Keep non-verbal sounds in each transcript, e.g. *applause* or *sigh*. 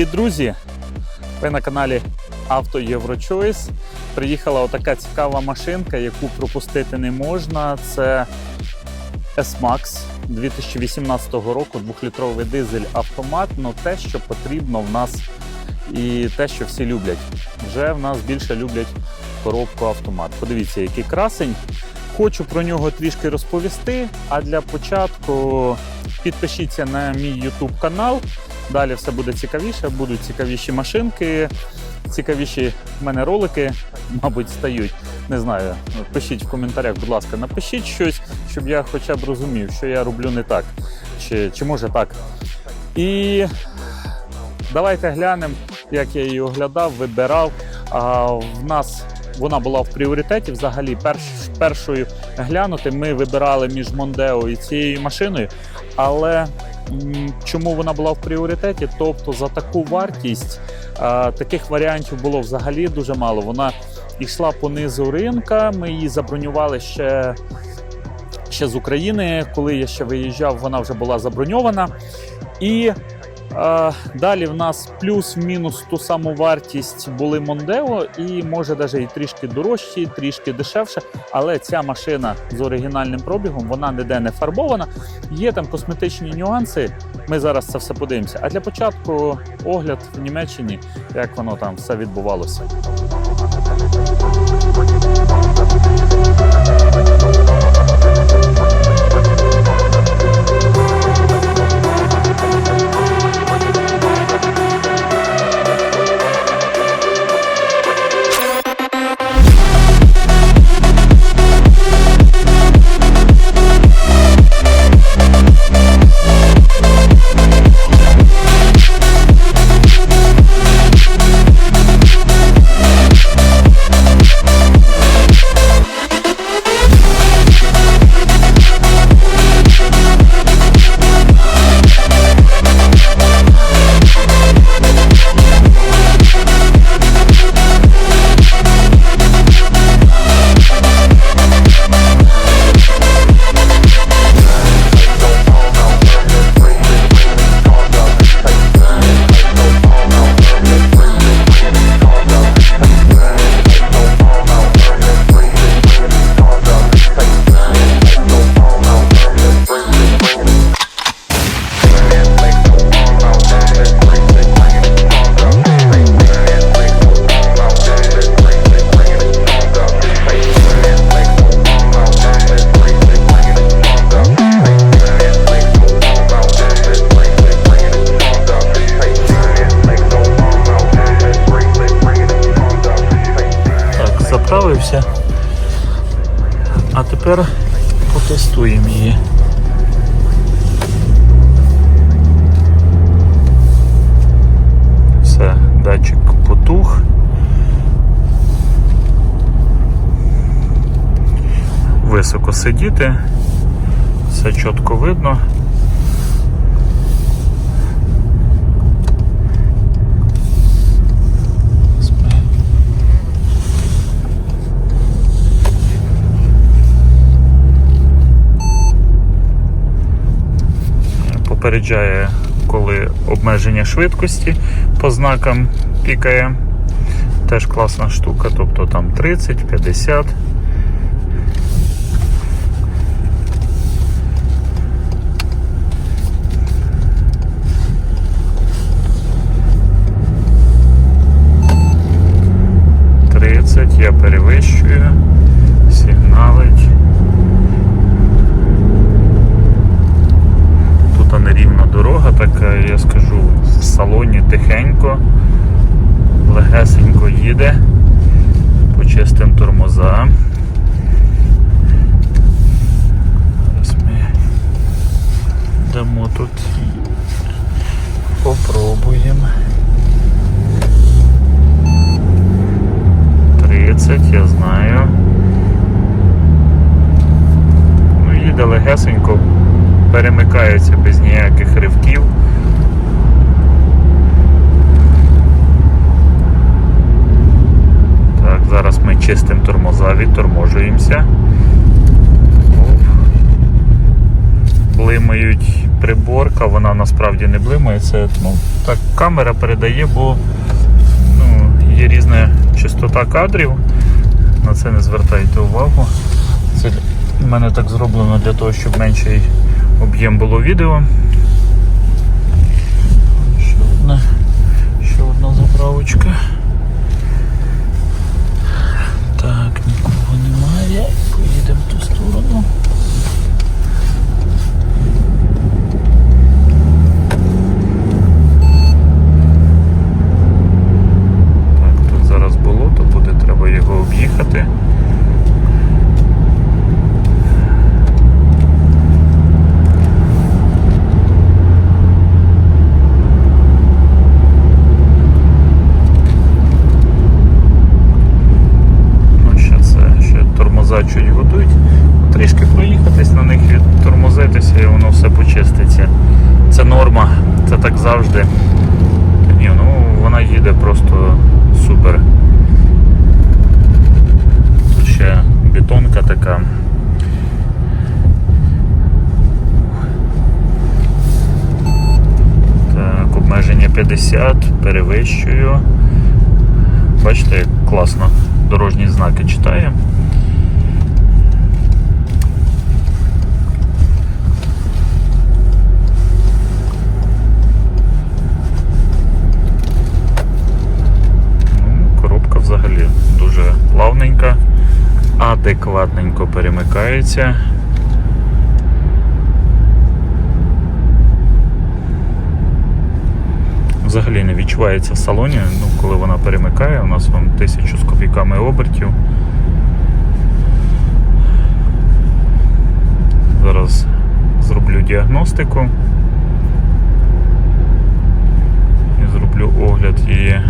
привіт, друзі! Ви на каналі Авто Єврочойс. Приїхала отака цікава машинка, яку пропустити не можна. Це S-Max 2018 року, двохлітровий дизель автомат. Ну те, що потрібно в нас, і те, що всі люблять. Вже в нас більше люблять коробку автомат. Подивіться, який красень. Хочу про нього трішки розповісти. А для початку підпишіться на мій YouTube канал. Далі все буде цікавіше, будуть цікавіші машинки, цікавіші в мене ролики, мабуть, стають. Не знаю. Пишіть в коментарях, будь ласка, напишіть щось, щоб я хоча б розумів, що я роблю не так, чи, чи може так. І давайте глянемо, як я її оглядав, вибирав. А, в нас вона була в пріоритеті. Взагалі, перш, першою глянути ми вибирали між Мондео і цією машиною. Але чому вона була в пріоритеті? Тобто за таку вартість таких варіантів було взагалі дуже мало. Вона йшла по низу ринка. Ми її забронювали ще. Ще з України, коли я ще виїжджав, вона вже була заброньована. І далі в нас плюс-мінус ту саму вартість були Мондео, і може навіть і трішки дорожчі, трішки дешевше. Але ця машина з оригінальним пробігом вона ніде не фарбована. Є там косметичні нюанси. Ми зараз це все подивимося. А для початку огляд в Німеччині, як воно там все відбувалося. Так. А тепер потестуємо її. Все, датчик потух. Високо сидіти, все чітко видно. Попереджає, коли обмеження швидкості по знакам пікає. Теж класна штука, тобто там 30, 50. Тридцять, я перевищую, сигналить. Тут нерівна дорога, така, я скажу, в салоні тихенько, легесенько їде по чистим тормозам. тормоза. Зараз ми дамо тут. Попробуємо. 30, я знаю. Ну, їде легесенько, перемикається без ніяких ривків. Так, зараз ми чистимо тормоза, відторможуємося. Блимають приборка, вона насправді не блимає. Це ну, так камера передає, бо ну, є різна частота кадрів. На це не звертайте увагу. Це в мене так зроблено для того, щоб менший об'єм було відео. Ще одна, ще одна заправочка. Так, нікого немає. Поїдемо в ту сторону. Так, тут зараз болото буде, треба його об'їхати. Ну, ще це, ще тормоза чуть готують. Трішки проїхатись на них, відтормозитися і воно все почиститься. Це норма, це так завжди. Та ні, ну вона їде просто супер. Тут ще бетонка така. Так, обмеження 50, перевищую. Бачите, як класно дорожні знаки читає. Ну, коробка взагалі дуже плавненька, адекватненько перемикається. Взагалі не відчувається в салоні, ну, коли вона перемикає, у нас вам тисячу з копійками обертів. Зараз зроблю діагностику і зроблю огляд її.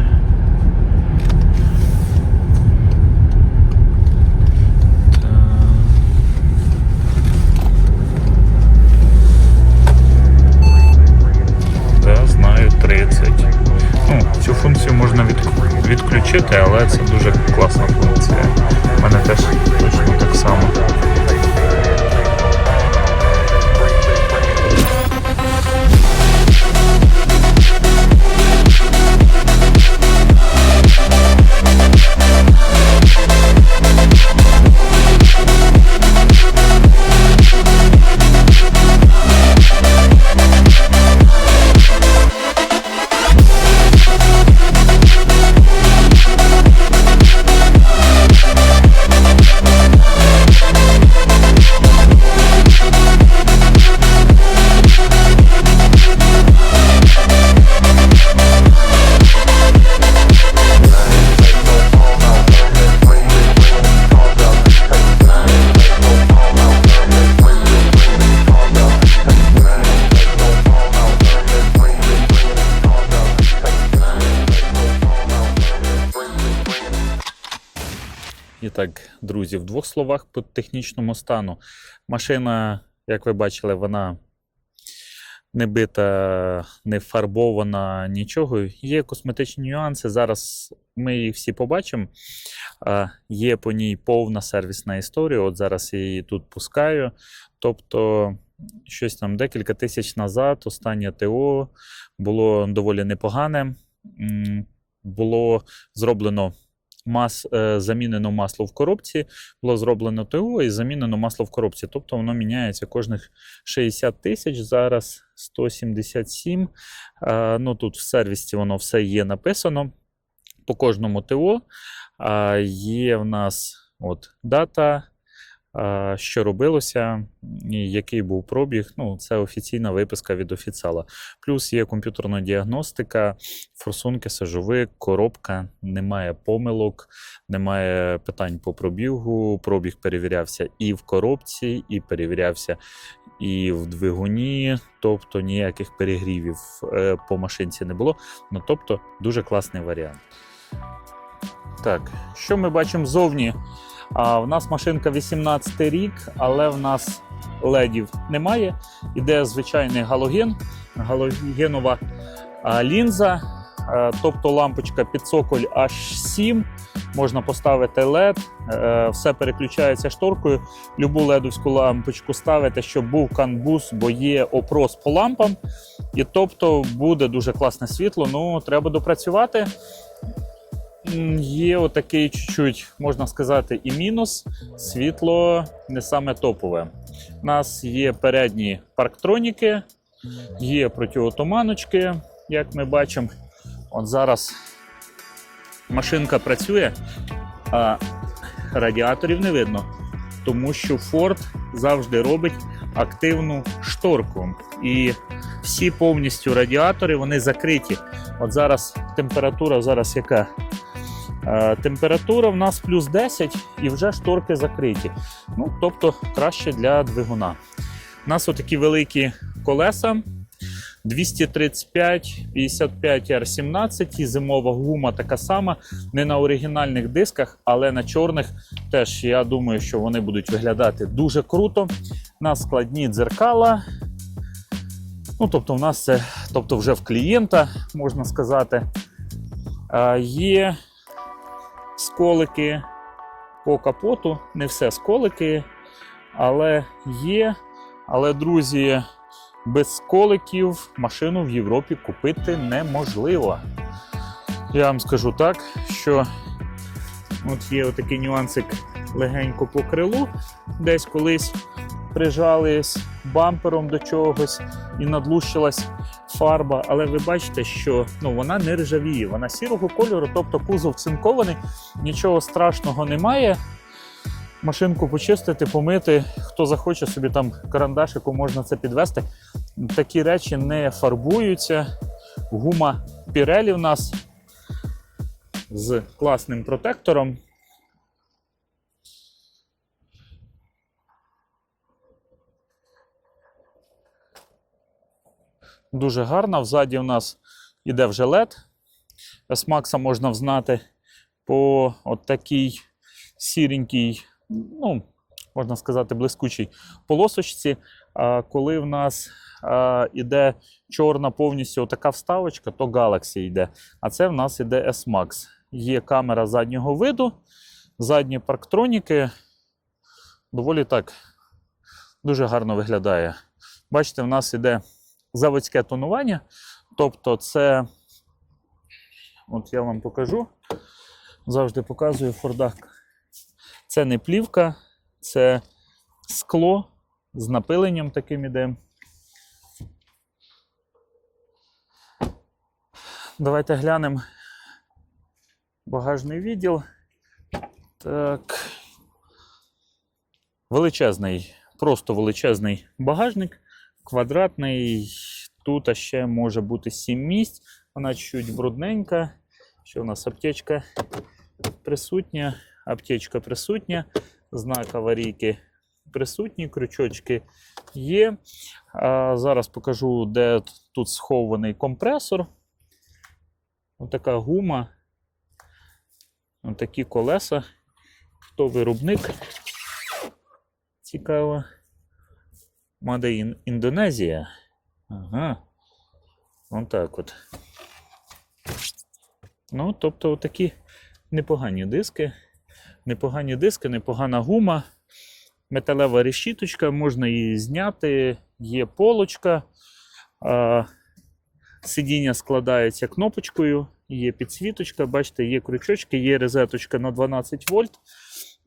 І так, друзі, в двох словах по технічному стану. Машина, як ви бачили, вона не бита, не фарбована, нічого. Є косметичні нюанси. Зараз ми їх всі побачимо. Є по ній повна сервісна історія. От зараз я її тут пускаю. Тобто, щось там декілька тисяч назад, останнє ТО було доволі непогане. Було зроблено мас, е, замінено масло в коробці, було зроблено ТО і замінено масло в коробці. Тобто воно міняється кожних 60 тисяч, зараз 177. Е, ну, тут в сервісі воно все є написано. По кожному ТО є в нас от, дата, що робилося, який був пробіг. Ну, це офіційна виписка від офіціала. Плюс є комп'ютерна діагностика, форсунки, сажовик, коробка, немає помилок, немає питань по пробігу. Пробіг перевірявся і в коробці, і перевірявся і в двигуні, тобто ніяких перегрівів е, по машинці не було. Ну, тобто, дуже класний варіант. Так, що ми бачимо ззовні? А, в нас машинка 18 рік, але в нас ледів немає. Іде звичайний галоген, галогенова лінза, тобто лампочка під цоколь H7. Можна поставити LED, е, все переключається шторкою. Любу ледовську лампочку ставите, щоб був канбус, бо є опрос по лампам. І тобто буде дуже класне світло. Ну, треба допрацювати. Є отакий чуть-чуть, можна сказати, і мінус. Світло не саме топове. У нас є передні парктроніки, є протиотуманочки, як ми бачимо. От зараз машинка працює, а радіаторів не видно, тому що Ford завжди робить активну шторку. І всі повністю радіатори вони закриті. От зараз температура зараз яка? Е, Температура в нас плюс 10 і вже шторки закриті. Ну, тобто краще для двигуна. У нас отакі великі колеса. 235, 55 R17 і зимова гума така сама. Не на оригінальних дисках, але на чорних теж я думаю, що вони будуть виглядати дуже круто. У нас складні дзеркала. Ну, тобто, в нас це тобто вже в клієнта, можна сказати. А, є сколики по капоту, не все сколики, але є. Але, друзі, без сколиків машину в Європі купити неможливо. Я вам скажу так, що от є отакий нюансик легенько по крилу, десь колись прижались бампером до чогось і надлущилась фарба, але ви бачите, що ну, вона не ржавіє, вона сірого кольору, тобто кузов цинкований, нічого страшного немає. Машинку почистити, помити. Хто захоче собі там карандашику, можна це підвести. Такі речі не фарбуються. Гума Pirelli в нас з класним протектором. Дуже гарна. Взаді у нас іде вже LED. S-Max можна взнати по от такій сіренькій, ну, можна сказати, блискучій полосочці. А коли в нас іде чорна повністю така вставочка, то Galaxy йде. А це в нас іде S-Max. Є камера заднього виду, задні парктроніки. Доволі так дуже гарно виглядає. Бачите, в нас іде заводське тонування. Тобто, це, от я вам покажу, завжди показую в Фордах. Це не плівка, це скло з напиленням таким іде. Давайте глянемо багажний відділ. Так. Величезний, просто величезний багажник, квадратний. Тут ще може бути 7 місць. Вона чуть брудненька. Що у нас аптечка присутня, аптечка присутня, знак аварійки присутні, крючочки є. А зараз покажу, де тут схований компресор. Отака гума. Отакі колеса. Хто виробник? Цікаво. In Індонезія. Ага. Отак от. Ну, тобто, такі непогані диски. Непогані диски, непогана гума. Металева решіточка, можна її зняти, є полочка. Сидіння складається кнопочкою, є підсвіточка, бачите, є крючочки, є розеточка на 12 вольт.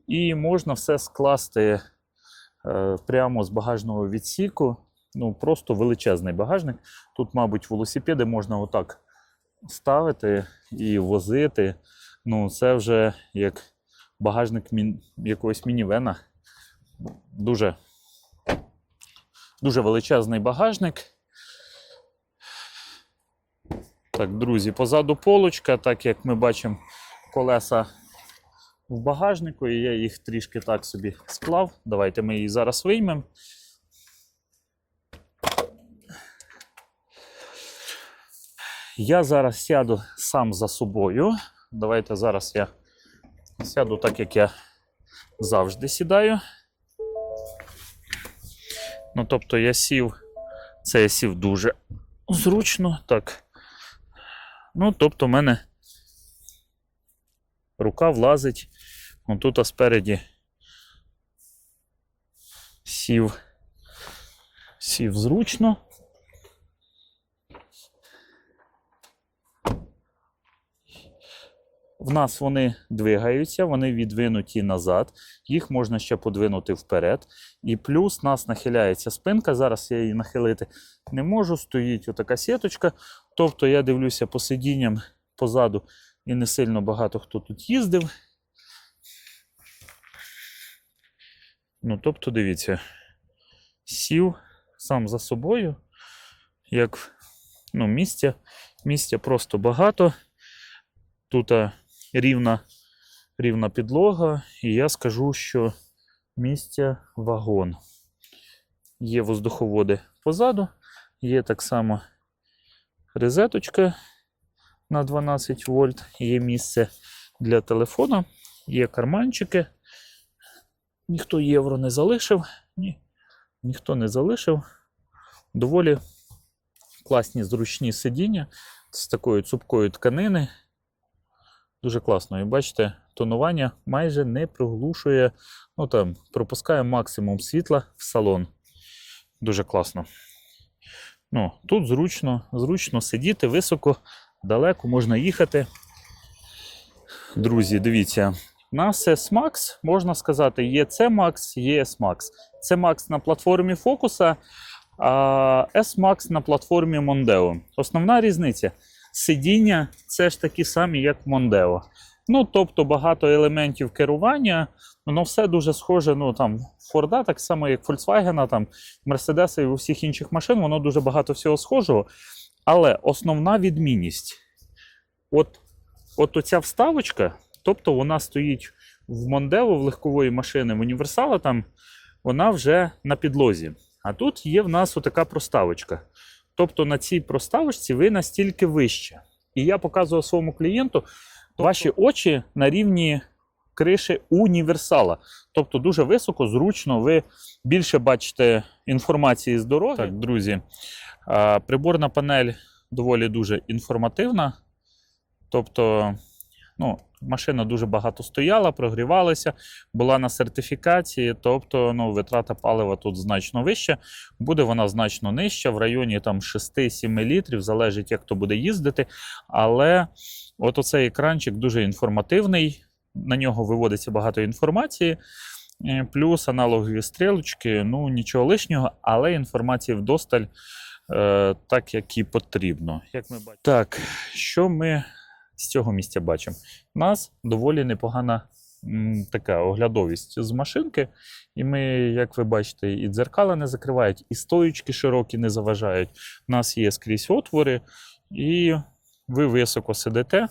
І можна все скласти прямо з багажного відсіку. Ну, просто величезний багажник. Тут, мабуть, велосипеди можна отак ставити і возити. Ну, це вже як багажник мін... якогось мінівена. Дуже, дуже величезний багажник. Так, друзі, позаду полочка, так як ми бачимо колеса в багажнику, і я їх трішки так собі склав. Давайте ми її зараз виймемо. Я зараз сяду сам за собою. Давайте зараз я сяду так, як я завжди сідаю. Ну, тобто я сів, це я сів дуже зручно. Так. Ну, тобто, в мене рука влазить. Вон тут а спереді сів, сів зручно. В нас вони двигаються, вони відвинуті назад, їх можна ще подвинути вперед. І плюс нас нахиляється спинка. Зараз я її нахилити не можу. Стоїть отака сіточка. Тобто я дивлюся по сидінням позаду і не сильно багато хто тут їздив. Ну, тобто, дивіться, сів сам за собою, як ну, місця, місця просто багато. Тут рівна, рівна підлога, і я скажу, що місця вагон. Є воздуховоди позаду, є так само розеточка на 12 вольт, є місце для телефона, є карманчики. Ніхто євро не залишив. Ні, ніхто не залишив. Доволі класні зручні сидіння з такою цупкою тканини. Дуже класно. І бачите, тонування майже не приглушує, ну там, пропускає максимум світла в салон. Дуже класно. Ну, Тут зручно, зручно сидіти високо, далеко можна їхати. Друзі, дивіться, у нас S-Max, можна сказати, є C-Max, є S-Max. C-Max на платформі Focus, а S-Max на платформі Mondeo. Основна різниця сидіння це ж такі самі, як в Mondeo. Ну, тобто багато елементів керування, воно все дуже схоже. Ну там Форда, так само, як Volkswagen, там Mercedes і у всіх інших машин, воно дуже багато всього схожого. Але основна відмінність: от, от оця вставочка, тобто вона стоїть в Мондео, в легкової машини, в універсала, там вона вже на підлозі. А тут є в нас отака проставочка. Тобто на цій проставочці ви настільки вище. І я показував своєму клієнту, ваші очі на рівні криші універсала. Тобто дуже високо, зручно, ви більше бачите інформації з дороги. Так, друзі, приборна панель доволі дуже інформативна. Тобто, ну, машина дуже багато стояла, прогрівалася, була на сертифікації, тобто ну, витрата палива тут значно вища, буде вона значно нижча, в районі там 6-7 літрів, залежить, як то буде їздити. Але от оцей екранчик дуже інформативний, на нього виводиться багато інформації. Е, Плюс аналогові стрілочки, ну нічого лишнього, але інформації вдосталь е, так, як і потрібно. Як ми бачимо. Так, що ми з цього місця бачимо? У нас доволі непогана м, така оглядовість з машинки. І ми, як ви бачите, і дзеркала не закривають, і стоючки широкі не заважають. У нас є скрізь отвори, і ви високо сидите.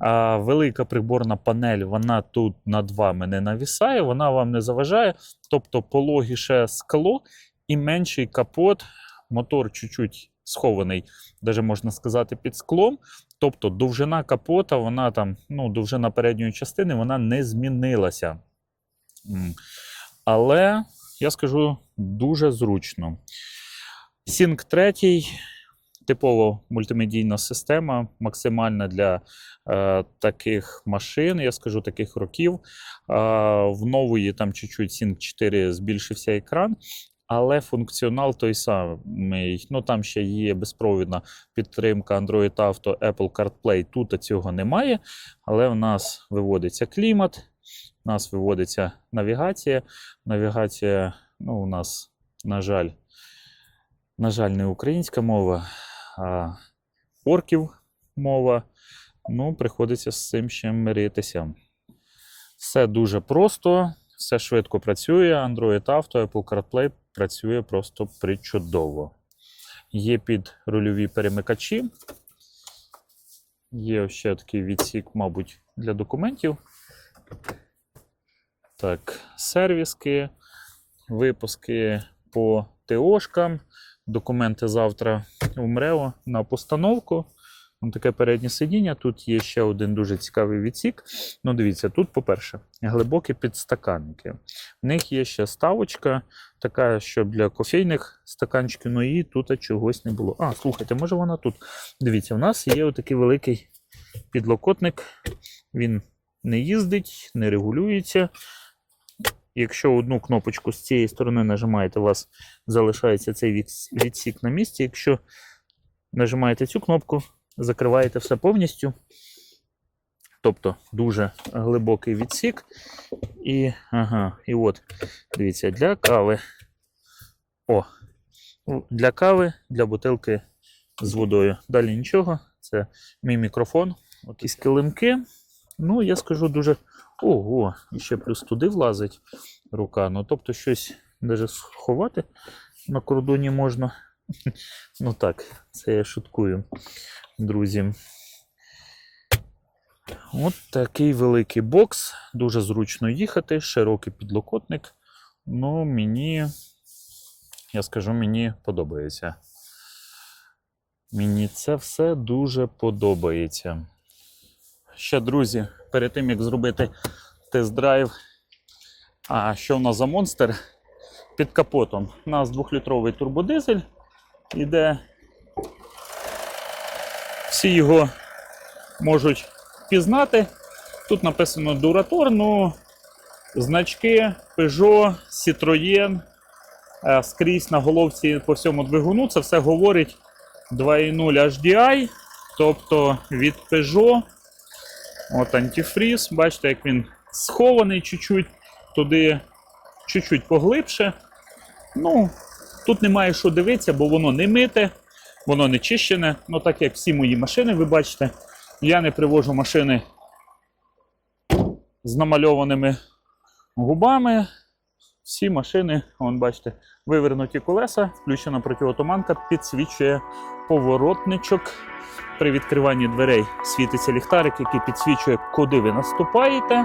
А велика приборна панель, вона тут над вами не навісає, вона вам не заважає. Тобто пологіше скло і менший капот, мотор чуть-чуть схований, навіть можна сказати, під склом. Тобто довжина капота, вона там, ну, довжина передньої частини, вона не змінилася. Але я скажу дуже зручно. Sync 3 типово мультимедійна система, максимальна для е, таких машин, я скажу таких років. Е, в нової там чуть-чуть Sync 4 збільшився екран. Але функціонал той самий. Ну там ще є безпровідна підтримка Android Auto, Apple CarPlay. Тут цього немає. Але в нас виводиться клімат, у нас виводиться навігація. Навігація, ну, у нас, на жаль, на жаль, не українська мова, а орків мова. Ну, приходиться з цим ще миритися. Все дуже просто, Все швидко працює. Android Auto, Apple CarPlay працює просто причудово. Є під рульові перемикачі. Є ще такий відсік, мабуть, для документів. Так, сервіски, випуски по ТОшкам, документи завтра в МРЕО на постановку. Таке переднє сидіння. Тут є ще один дуже цікавий відсік. Ну, дивіться, тут, по-перше, глибокі підстаканники. В них є ще ставочка, така, щоб для кофейних стаканчиків, ну і тут чогось не було. А, слухайте, може вона тут. Дивіться, у нас є отакий великий підлокотник. Він не їздить, не регулюється. Якщо одну кнопочку з цієї сторони нажимаєте, у вас залишається цей відсік на місці. Якщо нажимаєте цю кнопку, закриваєте все повністю. Тобто дуже глибокий відсік. І, ага, і от, дивіться, для кави. О, для кави, для бутилки з водою. Далі нічого. Це мій мікрофон. Якісь килимки. Ну, я скажу дуже. Ого, і ще плюс туди влазить рука. Ну, тобто, щось навіть сховати на кордоні можна. *laughs* Ну так, це я шуткую, друзі. От такий великий бокс. Дуже зручно їхати, широкий підлокотник. Ну, мені, я скажу, мені подобається. Мені це все дуже подобається. Ще, друзі, перед тим як зробити тест-драйв. А що в нас за монстр? Під капотом. У нас 2-літровий турбодизель. Іде. Всі його можуть пізнати. Тут написано Durator, ну значки Peugeot, Citroën, е, скрізь на головці по всьому двигуну. Це все говорить 2.0 HDI, тобто від Peugeot. От антифріз. Бачите, як він схований чуть-чуть, туди чуть-чуть поглибше. Ну, тут немає що дивитися, бо воно не мите, воно не чищене. Ну, так як всі мої машини, ви бачите, я не привожу машини з намальованими губами. Всі машини, вон бачите, вивернуті колеса, включена протиотуманка, підсвічує поворотничок. При відкриванні дверей світиться ліхтарик, який підсвічує, куди ви наступаєте.